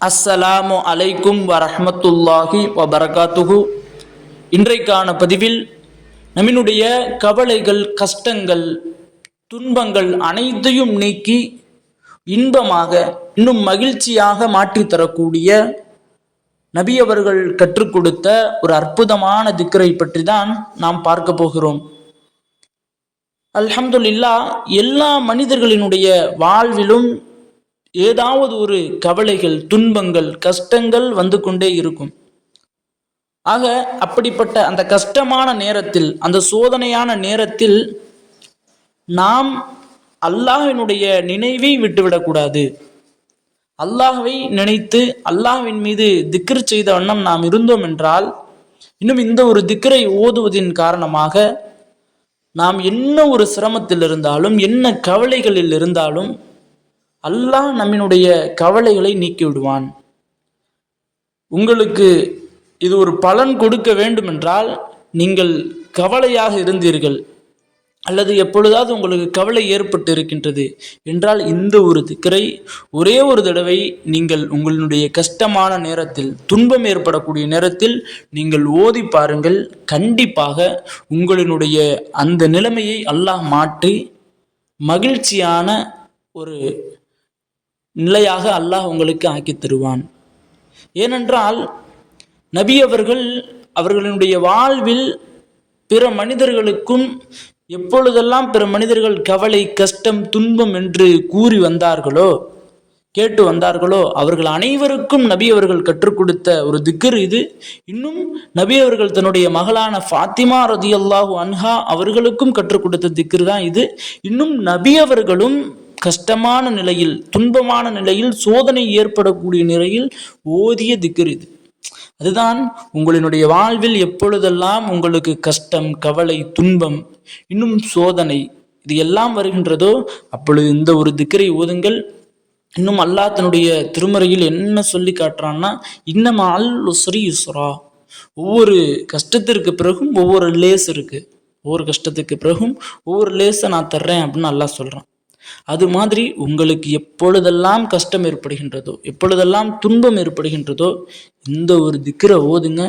அஸ்ஸலாமு அலைக்கும் வரஹ்மத்துல்லாஹி வபரகாத்துஹு. இன்றைக்கான பதிவில் நம்மினுடைய கவலைகள் கஷ்டங்கள் துன்பங்கள் அனைத்தையும் நீக்கி இன்பமாக இன்னும் மகிழ்ச்சியாக மாற்றி தரக்கூடிய நபி அவர்கள் கற்றுக் கொடுத்த ஒரு அற்புதமான திக்கரை பற்றி தான் நாம் பார்க்க போகிறோம். அல்ஹம்துல்லா எல்லா மனிதர்களினுடைய வாழ்விலும் ஏதாவது ஒரு கவலைகள் துன்பங்கள் கஷ்டங்கள் வந்து கொண்டே இருக்கும். ஆக அப்படிப்பட்ட அந்த கஷ்டமான நேரத்தில் அந்த சோதனையான நேரத்தில் நாம் அல்லாஹினுடைய நினைவை விட்டுவிடக்கூடாது அல்லாஹை நினைத்து அல்லாஹ்வின் மீது திக்ர் செய்த வண்ணம் நாம் இருந்தோம் என்றால் இன்னும் இந்த ஒரு திக்ரை ஓதுவதின் காரணமாக நாம் என்ன ஒரு சிரமத்தில் இருந்தாலும் என்ன கவலைகளில் இருந்தாலும் அல்லாஹ் நம்மினுடைய கவலைகளை நீக்கி விடுவான் உங்களுக்கு இது ஒரு பலன் கொடுக்க வேண்டுமென்றால் நீங்கள் கவலையாக இருந்தீர்கள். அல்லது எப்பொழுதாவது உங்களுக்கு கவலை ஏற்பட்டு இருக்கின்றது என்றால் இந்த ஒரு திக்கரை ஒரே ஒரு தடவை நீங்கள் உங்களுடைய கஷ்டமான நேரத்தில் துன்பம் ஏற்படக்கூடிய நேரத்தில் நீங்கள் ஓதி பாருங்கள். கண்டிப்பாக உங்களினுடைய அந்த நிலைமையை அல்லாஹ் மாற்றி மகிழ்ச்சியான ஒரு நிலையாக அல்லாஹ் உங்களுக்கு ஆக்கி தருவான். ஏனென்றால் நபி அவர்கள் அவர்களுடைய வாழ்வில் பிற மனிதர்களுக்கும் எப்பொழுதெல்லாம் பிற மனிதர்கள் கவலை கஷ்டம் துன்பம் என்று கூறி வந்தார்களோ கேட்டு வந்தார்களோ அவர்கள் அனைவருக்கும் நபி அவர்கள் கற்றுக் கொடுத்த ஒரு திக்கர் இது. இன்னும் நபி அவர்கள் தன்னுடைய மகளான ஃபாத்திமா ரதியல்லாஹு அன்ஹா அவர்களுக்கும் கற்றுக் கொடுத்த திக்கர் தான் இது. இன்னும் நபி அவர்களும் கஷ்டமான நிலையில் துன்பமான நிலையில் சோதனை ஏற்படக்கூடிய நிலையில் ஓதிய திக்கர் இது. அதுதான் உங்களினுடைய வாழ்வில் எப்பொழுதெல்லாம் உங்களுக்கு கஷ்டம் கவலை துன்பம் இன்னும் சோதனை இது எல்லாம் வருகின்றதோ அப்பொழுது இந்த ஒரு திக்கரை ஓதுங்கள். இன்னும் அல்லாஹ் தன்னுடைய திருமறையில் என்ன சொல்லி காட்டுறான்னா இன்னமா அல் உஸ்ரி யுஸ்ரா. ஒவ்வொரு கஷ்டத்திற்கு பிறகும் ஒவ்வொரு லேஸ் இருக்கு. ஒவ்வொரு கஷ்டத்துக்கு பிறகும் ஒவ்வொரு லேஸை நான் தர்றேன் அப்படின்னு அல்லாஹ் சொல்கிறான் அது மாதிரி உங்களுக்கு எப்பொழுதெல்லாம் கஷ்டம் ஏற்படுகின்றதோ எப்பொழுதெல்லாம் துன்பம் ஏற்படுகின்றதோ இந்த ஒரு திக்கரை ஓதுங்க.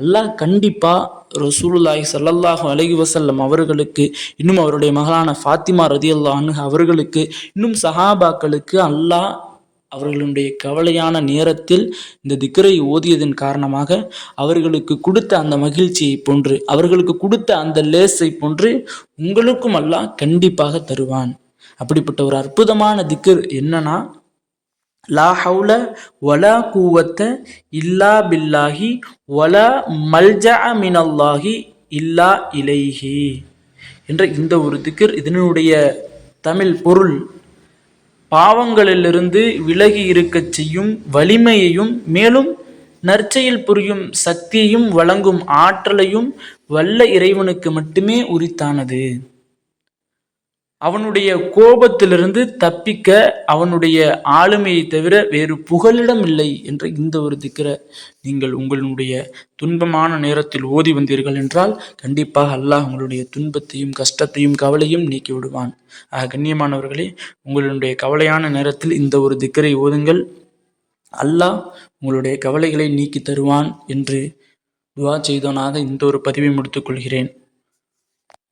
அல்லாஹ் கண்டிப்பாக ரசூலுல்லாஹி சல்லல்லாஹு அலஹி வசல்லம் அவர்களுக்கு இன்னும் அவருடைய மகளான ஃபாத்திமா ரதியல்லாஹு அன்ஹா அவர்களுக்கு இன்னும் சஹாபாக்களுக்கு அல்லாஹ் அவர்களுடைய கவலையான நேரத்தில் இந்த திக்கரை ஓதியதன் காரணமாக அவர்களுக்கு கொடுத்த அந்த மகிழ்ச்சியை போன்று அவர்களுக்கு கொடுத்த அந்த லேஸை போன்று உங்களுக்கும் அல்லாஹ் கண்டிப்பாக தருவான். அப்படிப்பட்ட ஒரு அற்புதமான திக்கர் என்னன்னா லா ஹவுல வலா கூவத்த இல்லா பில்லாஹி வலா மல்ஜா மினல்லாஹி இல்லா இலைஹி என்ற இந்த ஒரு திக்கர் இதனுடைய தமிழ் பொருள். பாவங்களிலிருந்து விலகி இருக்கச் செய்யும் வலிமையையும் மேலும் நற்செயல் புரியும் சக்தியையும் வழங்கும் ஆற்றலையும் வல்ல இறைவனுக்கு மட்டுமே உரித்தானது. அவனுடைய கோபத்திலிருந்து தப்பிக்க அவனுடைய ஆளுமையை தவிர வேறு புகலிடம் இல்லை என்ற இந்த ஒரு திக்கரை நீங்கள் உங்களுடைய துன்பமான நேரத்தில் ஓதி வந்தீர்கள் என்றால் கண்டிப்பாக அல்லாஹ் உங்களுடைய துன்பத்தையும் கஷ்டத்தையும் கவலையும் நீக்கி விடுவான். ஆக கண்ணியமானவர்களே உங்களுடைய கவலையான நேரத்தில் இந்த ஒரு திக்கரை ஓதுங்கள். அல்லாஹ் உங்களுடைய கவலைகளை நீக்கி தருவான் என்று துவா செய்தோனாக இந்த ஒரு பதிவை முடித்துக்